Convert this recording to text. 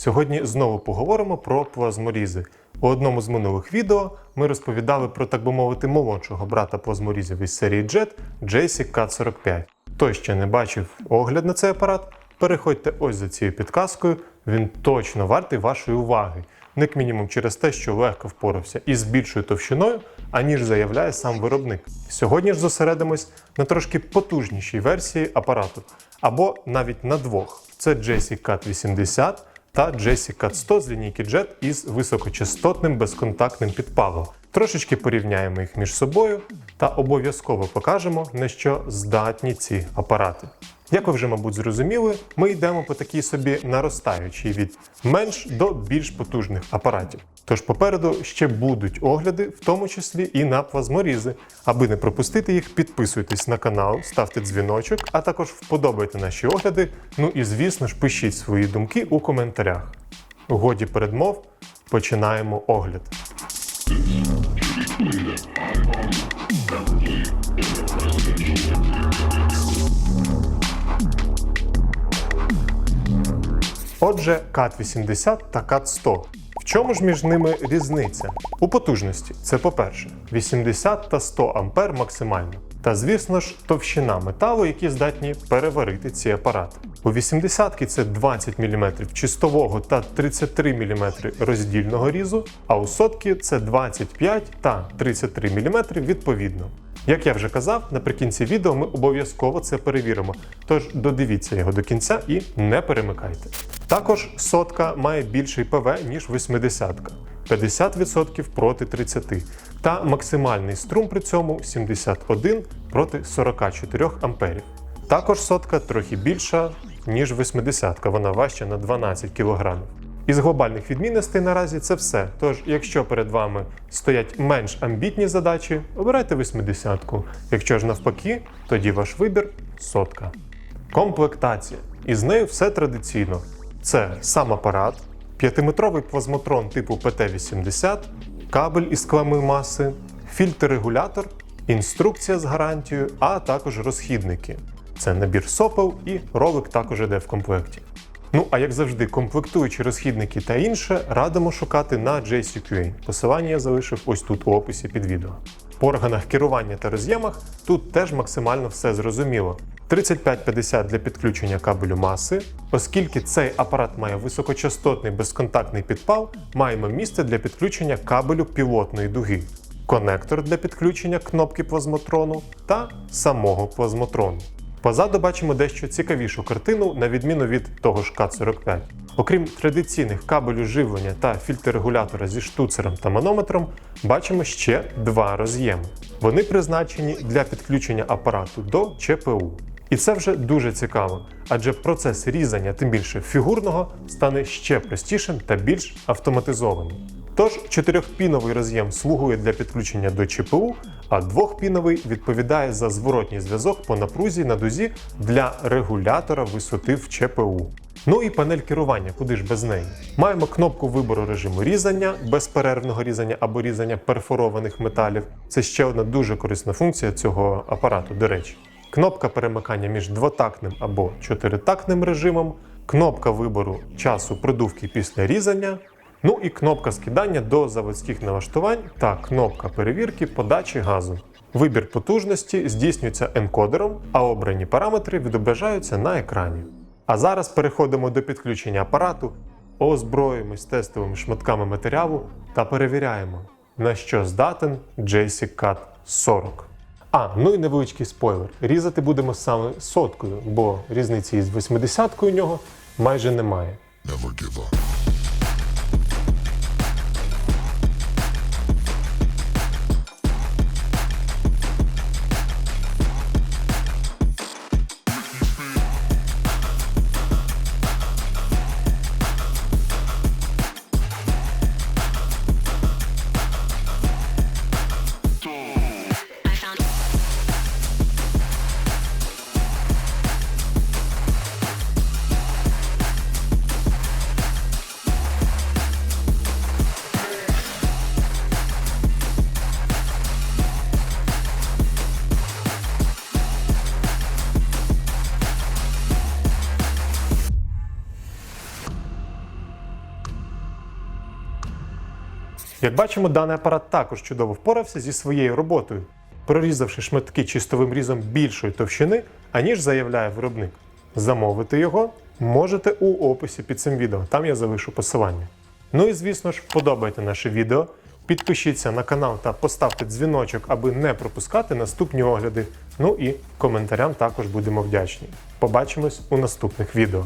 Сьогодні знову поговоримо про плазморізи. У одному з минулих відео ми розповідали про, так би мовити, молодшого брата плазморізів із серії JET JC CAT45. Той ще не бачив огляд на цей апарат, переходьте ось за цією підказкою, він точно вартий вашої уваги. Як мінімум через те, що легко впорався із більшою товщиною, аніж заявляє сам виробник. Сьогодні ж зосередимось на трошки потужнішій версії апарату, або навіть на двох. Це JC CAT 80 та JC CAT 100 з лінійки JET із високочастотним безконтактним підпалом. Трошечки порівняємо їх між собою та обов'язково покажемо, на що здатні ці апарати. Як ви вже, мабуть, зрозуміли, ми йдемо по такій собі наростаючій від менш до більш потужних апаратів. Тож попереду ще будуть огляди, в тому числі і на плазморізи. Аби не пропустити їх, підписуйтесь на канал, ставте дзвіночок, а також вподобайте наші огляди. Ну і звісно ж пишіть свої думки у коментарях. Годі передмов, починаємо огляд. Отже, КАТ-80 та КАТ-100. В чому ж між ними різниця? У потужності це по-перше, 80 та 100 ампер максимально. Та звісно ж, товщина металу, які здатні переварити ці апарати. У 80-ки це 20 мм чистового та 33 мм роздільного різу, а у сотки це 25 та 33 мм відповідно. Як я вже казав, наприкінці відео ми обов'язково це перевіримо, тож додивіться його до кінця і не перемикайте. Також сотка має більший ПВ, ніж 80-ка 50% проти 30%, та максимальний струм при цьому 71 проти 44 амперів. Також сотка трохи більша, ніж 80-ка, вона важча на 12 кг. Із глобальних відмінностей наразі це все. Тож, якщо перед вами стоять менш амбітні задачі, обирайте 80-ку. Якщо ж навпаки, тоді ваш вибір сотка. Комплектація. Із нею все традиційно. Це сам апарат, 5-метровий плазмотрон типу PT80, кабель із склами маси, фільтр-регулятор, інструкція з гарантією, а також розхідники. Це набір сопел і ролик також іде в комплекті. Ну а як завжди, комплектуючі розхідники та інше радимо шукати на JCQA. Посилання я залишив ось тут у описі під відео. По органах керування та роз'ємах тут теж максимально все зрозуміло. 3550 для підключення кабелю маси, оскільки цей апарат має високочастотний безконтактний підпал, маємо місце для підключення кабелю пілотної дуги, конектор для підключення кнопки плазмотрону та самого плазмотрону. Позаду бачимо дещо цікавішу картину, на відміну від того ж КАТ-45. Окрім традиційних кабелю живлення та фільтр-регулятора зі штуцером та манометром, бачимо ще два роз'єми. Вони призначені для підключення апарату до ЧПУ. І це вже дуже цікаво, адже процес різання, тим більше фігурного, стане ще простішим та більш автоматизованим. Тож чотирьохпіновий роз'єм слугує для підключення до ЧПУ, а двохпіновий відповідає за зворотній зв'язок по напрузі на дузі для регулятора висоти в ЧПУ. Ну і панель керування, куди ж без неї. Маємо кнопку вибору режиму різання, безперервного різання або різання перфорованих металів. Це ще одна дуже корисна функція цього апарату, до речі. Кнопка перемикання між двотактним або чотиритактним режимом, кнопка вибору часу продувки після різання, ну і кнопка скидання до заводських налаштувань та кнопка перевірки подачі газу. Вибір потужності здійснюється енкодером, а обрані параметри відображаються на екрані. А зараз переходимо до підключення апарату, озброїмось тестовими шматками матеріалу та перевіряємо, на що здатен JC CAT 40. А, ну і невеличкий спойлер. Різати будемо саме соткою, бо різниці із 80-кою у нього майже немає. Never give up. Як бачимо, даний апарат також чудово впорався зі своєю роботою, прорізавши шматки чистовим різом більшої товщини, аніж заявляє виробник. Замовити його можете у описі під цим відео, там я залишу посилання. Ну і звісно ж, подобайте наше відео, підпишіться на канал та поставте дзвіночок, аби не пропускати наступні огляди. Ну і коментарям також будемо вдячні. Побачимось у наступних відео.